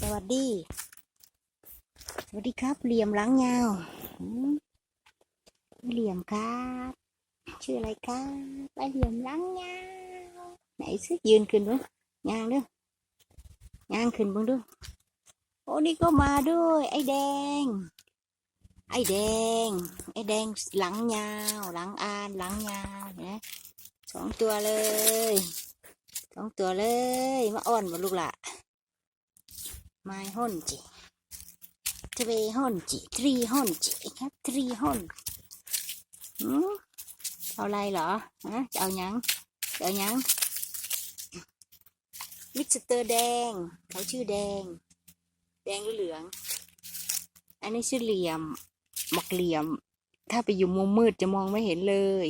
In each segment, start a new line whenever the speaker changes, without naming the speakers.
สวัสดี สวัสดีครับ เหลี่ยมหลังยาวเหลี่ยมครับ ชื่ออะไรครับไปเหลี่ยมหลังยาวไหนซิยืนขึ้นดูยางดูยางขึ้นบ้างดูโอ้นี่ก็มาด้วย ไอ้แดง ไอ้แดง ไอ้แดงหลังยาว หลังอานหลังยาวเห็นไหมสองตัวเลยสองตัวเลย มาอ้อนมาลูกละไม่ห่นจิทเวห่นจิทรีห่นจิครับทรีห่นหืมเอาอะไรเหรอฮะจะเอายังจะเอายังมิสเตอร์แดง เขาชื่อแดง แดงหรือเหลือง อันนี้ชื่อเหลี่ยมหมักเหลี่ยม ถ้าไปอยู่มุมมืดจะมองไม่เห็นเลย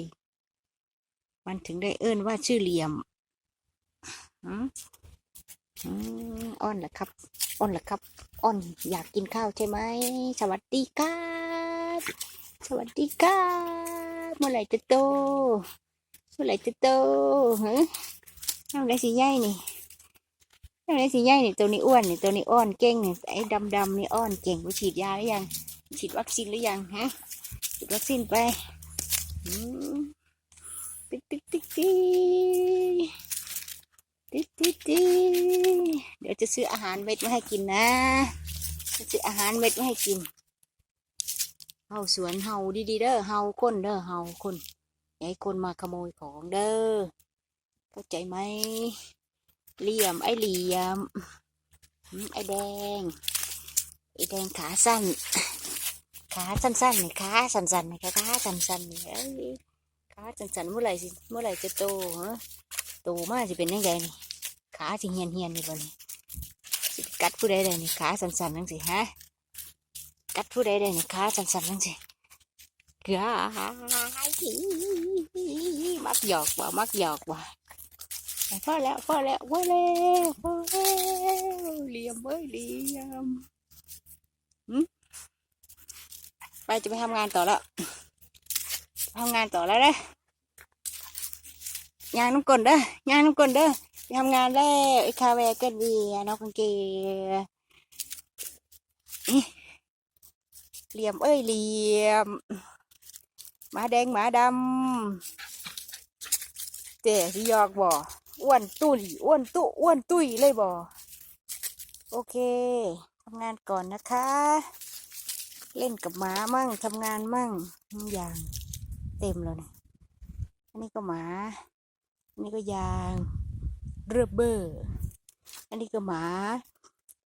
มันถึงได้เอิ้นว่าชื่อเหลี่ยมอืมอ้อนเหรอครับ อ้อนเหรอครับ อ้อนอยากกินข้าวใช่ไหม สวัสดีครับ สวัสดีครับ เมื่อไหร่จะโต เมื่อไหร่จะโตฮะทำไรสิย่ายนี่ทำไรสิย่ายนี่ตัวนี้อ้วนนี่ตัวนี้อ้อนเก่งนี่ไอ้ดำดำนี่อ้อนเก่งไปฉีดยาหรือยัง ฉีดวัคซีนหรือยังฮะ ฉีดวัคซีนไปติ๊กติ๊กติ๊กติ๊กติ๊ดติ๊ดติ๊ด ดี๋ยวจะซื้ออาหารเม็ดมาให้กินนะจะซื้ออาหารเม็ดมาให้กินเฮาสวนเฮาดีๆเด้อเฮาคนเด้อเฮาคนอย่าให้คนมาขโมยของเด้อเข้าใจไหมเหลี่ยมไอ้เหลี่ยมไอ้แดงไอ้แดงขาสั้นขาสั้นๆนี่ขาสั้นๆนี่ขาสั้นๆนี่เอ้ยขาสั้นๆเมื่อไหร่สิเมื่อไหร่จะโตฮะโตมากสิเป็นยังไงนี่ขาสิเหียนเหียนนี่บ่นี่ กัดผู้ใดได้นี่ขาสั่นๆจังสิฮะกัดผู้ใดได้นี่ขาสั่นๆจังสิกายมักหยอกบ่มักหยอกบ่พอแล้วพอแล้วพอแล้วพอแล้วเหลี่ยมเว้ยเหลี่ยมไปจะไปทำงานต่อแล้วทำงานต่อแล้วเด้อยางน้ำกลนเด้อยางน้ำกลนเด้อ ทำงานแล้วไอ้คาเวเกิดเวียน้องกังเกนี่เหลี่ยมเอ้ยเหลี่ยมหมาแดงหมาดำเจ๊ที่ยอกบ่อ้วนตุ้ยอ้วนตุ้อ้วนตุ้ยเลยบ่โอเคทำงานก่อนนะคะ เล่นกับหมามั่งทำงานมั่งอย่างเต็มเลยเนี่ยอันนี้ก็หมา อันนี้ก็ยาง เรเบอร์อันนี้ก็หมา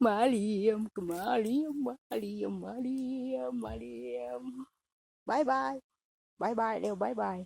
หมาเลี่ยมก็หมาเลี่ยมหมาเลี่ยมหมาเลี่ยมหมาเลี่ยมบายบายบายบายเร็วบายบาย